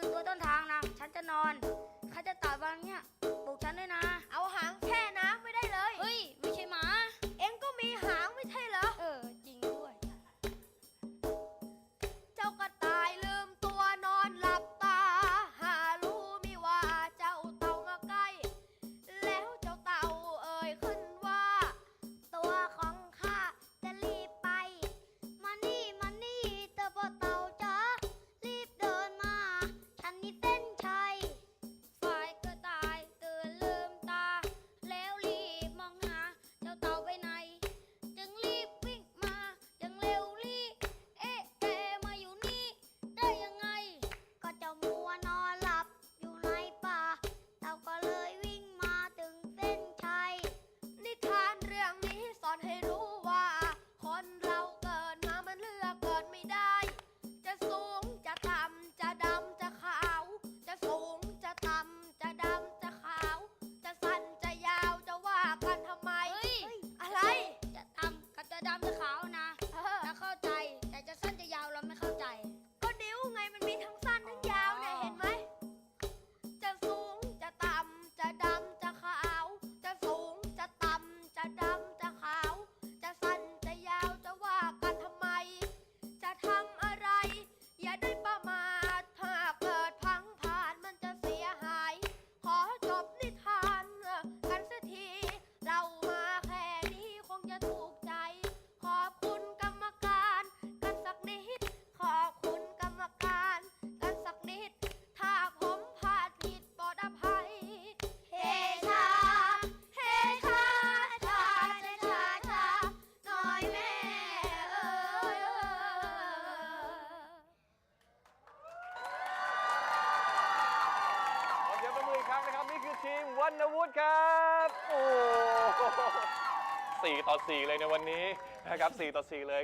คือตัวต้นทางนะ ฉันจะนอน ใครจะต่อยวางเนี้ยปลุกฉันด้วยนะ have คือทีมวันวุฒิครับ โอ้สี่ต่อสี่เลยในวันนี้นะครับสี่ต่อสี่เลย